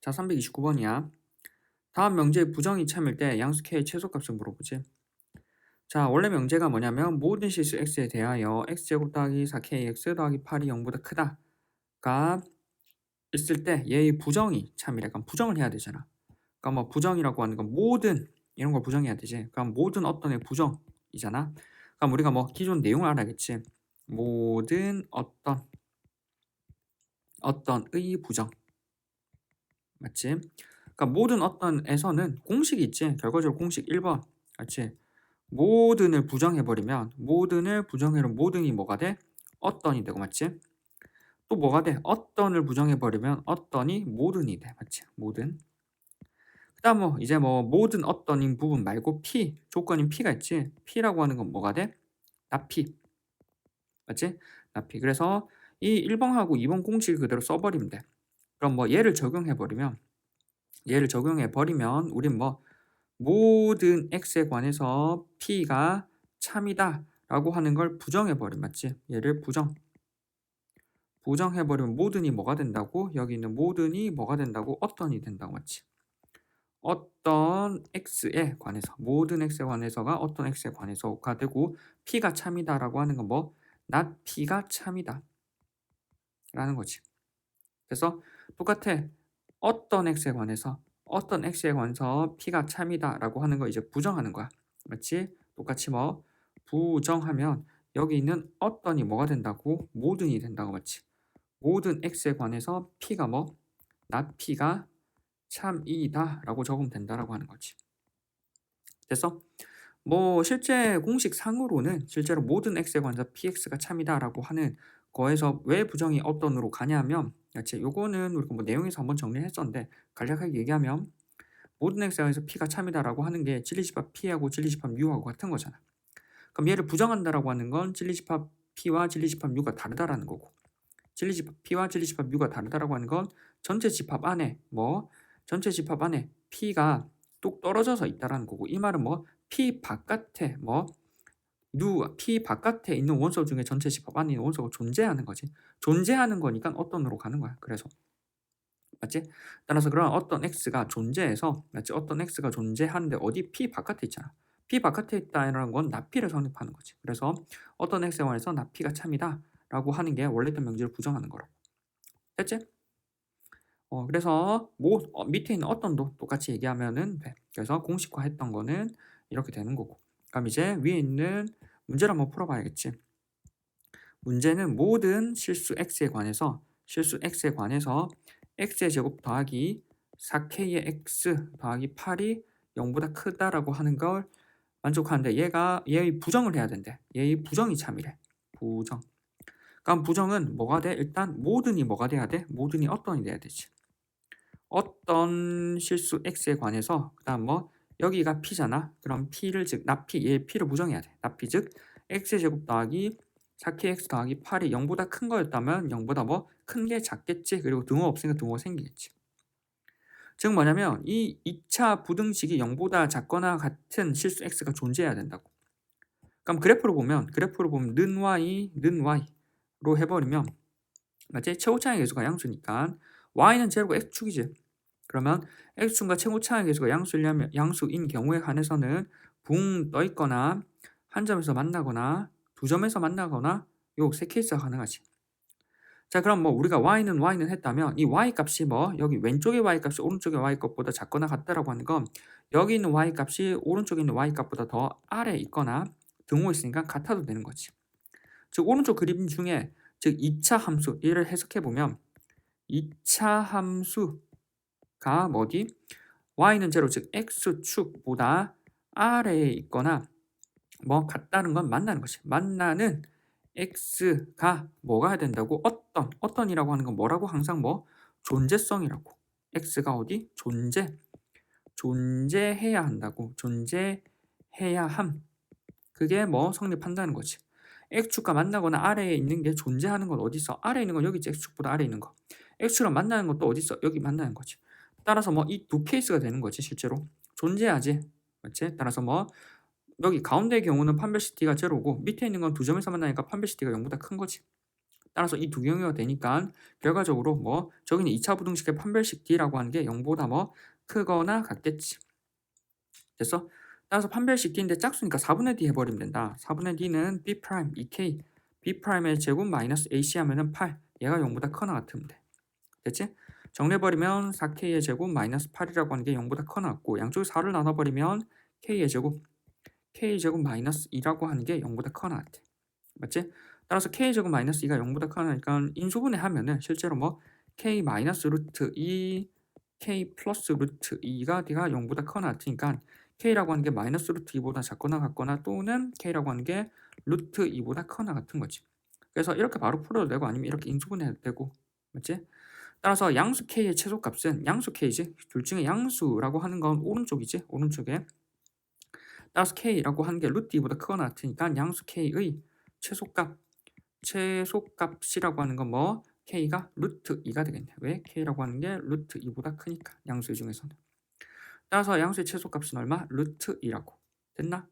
자, 329번이야. 다음 명제의 부정이 참일 때 양수 k의 최소값을 물어보지. 자, 원래 명제가 뭐냐면 모든 실수 x에 대하여 x제곱 더하기 4kx 더하기 8이 0보다 크다가 있을 때 얘의 부정이 참이래. 그럼 부정을 해야 되잖아. 그러니까 뭐 부정이라고 하는 건 모든 이런 걸 부정해야 되지. 그럼 모든 어떤 의 부정이잖아. 그럼 우리가 뭐 기존 내용을 알아야겠지. 모든 어떤 어떤의 부정 맞지? 그러니까 모든 어떤에서는 공식이 있지. 결과적으로 공식 1번 맞지? 모든을 부정해버리면 모든을 부정해놓은 모든이 뭐가 돼? 어떤이 되고 맞지? 또 뭐가 돼? 어떤을 부정해버리면 어떤이 모든이 돼 맞지? 모든 그 다음 뭐 이제 뭐 모든 어떤인 부분 말고 P 조건인 P가 있지 P라고 하는 건 뭐가 돼? 나P 맞지? 나P 그래서 이 1번하고 2번 공식을 그대로 써버리면 돼 그럼 뭐 얘를 적용해 버리면 얘를 적용해 버리면 우린 뭐 모든 x에 관해서 p가 참이다 라고 하는 걸 부정해버림 맞지? 얘를 부정 부정해 버리면 모든이 뭐가 된다고? 여기 있는 모든이 뭐가 된다고? 어떤이 된다고 맞지? 어떤 x에 관해서 모든 x에 관해서가 어떤 x에 관해서가 되고 p가 참이다 라고 하는 건 뭐? not p가 참이다 라는 거지 그래서 똑같아 어떤 x에 관해서 어떤 x에 관해서 p가 참이다 라고 하는 거 이제 부정하는 거야 맞지? 똑같이 뭐 부정하면 여기 있는 어떤이 뭐가 된다고? 모든이 된다고 맞지? 모든 x에 관해서 p가 뭐? not p가 참이다 라고 적으면 된다라고 하는 거지 됐어? 뭐 실제 공식 상으로는 실제로 모든 x에 관해서 px가 참이다 라고 하는 거에서 왜 부정이 어떤으로 가냐면 그렇지 요거는 우리가 뭐 내용에서 한번 정리를 했었는데 간략하게 얘기하면 모든 x에서 p가 참이다라고 하는 게 진리집합 p하고 진리집합 u하고 같은 거잖아. 그럼 얘를 부정한다라고 하는 건 진리집합 p와 진리집합 u가 다르다라는 거고 진리집합 p와 진리집합 u가 다르다라고 하는 건 전체 집합 안에 뭐 전체 집합 안에 p가 뚝 떨어져서 있다라는 거고 이 말은 뭐 p 바깥에 뭐 누, P 바깥에 있는 원소 중에 전체 집합 안에 있는 원소가 존재하는 거지. 존재하는 거니까 어떤으로 가는 거야. 그래서 맞지? 따라서 그런 어떤 x가 존재해서 맞지? 어떤 x가 존재하는데 어디 P 바깥에 있잖아. P 바깥에 있다는 건 나피를 성립하는 거지. 그래서 어떤 x에 관해서 나피가 참이다 라고 하는 게 원래 있던 명제를 부정하는 거라고. 됐지? 어, 그래서 뭐 어, 밑에 있는 어떤도 똑같이 얘기하면은 돼. 그래서 공식화했던 거는 이렇게 되는 거고. 그럼 이제 위에 있는 문제를 한번 풀어봐야겠지. 문제는 모든 실수 x에 관해서 실수 x에 관해서 x의 제곱 더하기 4k의 x 더하기 8이 0보다 크다라고 하는 걸 만족하는데 얘가 얘의 부정을 해야 된대. 얘의 부정이 참이래. 부정. 그럼 부정은 뭐가 돼? 일단 모든이 뭐가 돼야 돼? 모든이 어떤이 돼야 되지. 어떤 실수 x에 관해서 그다음 뭐 여기가 p잖아. 그럼 p를 즉 나피 얘 p를 부정해야 돼. 나피 즉 x의 제곱 더하기 4kx 더하기 8이 0보다 큰 거였다면 0보다 뭐 큰 게 작겠지. 그리고 등호 없으니까 등호가 생기겠지. 즉 뭐냐면 이 2차 부등식이 0보다 작거나 같은 실수 x가 존재해야 된다고. 그럼 그래프로 보면 그래프로 보면 는 y, 는 y로 해버리면 맞지? 최고차의 계수가 양수니까 y는 제로고 x축이지. 그러면 x축과 최고차의 계수가 양수려면 양수인 경우에 한해서는 붕 떠 있거나 한 점에서 만나거나 두 점에서 만나거나 요 세 케이스가 가능하지. 자 그럼 뭐 우리가 y는 y는 했다면 이 y 값이 뭐 여기 왼쪽의 y 값이 오른쪽의 y 값보다 작거나 같다라고 하는 건 여기 있는 y 값이 오른쪽에 있는 y 값보다 더 아래에 있거나 등호 있으니까 같아도 되는 거지. 즉 오른쪽 그림 중에 즉 2차 함수 얘를 해석해 보면 2차 함수 가 뭐지? y는 제로 즉 x축보다 아래에 있거나 뭐 같다는 건 만나는 것이 만나는 x가 뭐가 된다고? 어떤 어떤이라고 하는 건 뭐라고? 항상 뭐 존재성이라고. x가 어디? 존재. 존재해야 한다고. 존재해야 함. 그게 뭐 성립한다는 거지. x축과 만나거나 아래에 있는 게 존재하는 건 어디 있어 아래에 있는 건 여기 있지. x축보다 아래에 있는 거. x축랑 만나는 것도 어디 있어 여기 만나는 거지 따라서 뭐 이 두 케이스가 되는 거지 실제로 존재하지 맞지 따라서 뭐 여기 가운데의 경우는 판별시티가 제로고 밑에 있는 건 두 점에서 만나니까 판별시티가 0보다 큰 거지. 따라서 이 두 경우가 되니까 결과적으로 뭐 저기는 2차 부등식의 판별식 D라고 하는 게 0보다 뭐 크거나 같겠지. 됐어? 따라서 판별식 D인데 짝수니까 4분의 D 해버리면 된다. 4분의 D는 B 프라임 2K B 프라임의 제곱 마이너스 AC 하면은 8 얘가 0보다 커나 같으면 돼. 됐지? 정리해버리면 4K의 제곱 마이너스 8이라고 하는 게 0보다 커나 같고 양쪽에 4를 나눠버리면 K의 제곱 K 제곱 마이너스 2라고 하는 게 0보다 커나 같아. 맞지? 따라서 K 제곱 마이너스 2가 0보다 커 나니까 인수분해 하면은 실제로 뭐 K 마이너스 루트 2 K 플러스 루트 2가 D가 0보다 커나 같으니까 K라고 하는 게 마이너스 루트 2보다 작거나 같거나 또는 K라고 하는 게 루트 2보다 커나 같은 거지. 그래서 이렇게 바로 풀어도 되고 아니면 이렇게 인수분해도 되고 맞지? 따라서 양수 K의 최소값은 양수 K지 둘 중에 양수라고 하는 건 오른쪽이지 오른쪽에 따라서 K라고 하는 게 루트 2보다 크거나 같으니까 양수 K의 최소값 최소값이라고 하는 건 뭐 K가 루트 2가 되겠네 왜? K라고 하는 게 루트 2보다 크니까 양수 중에서는 따라서 양수의 최소값은 얼마? 루트 2라고 됐나?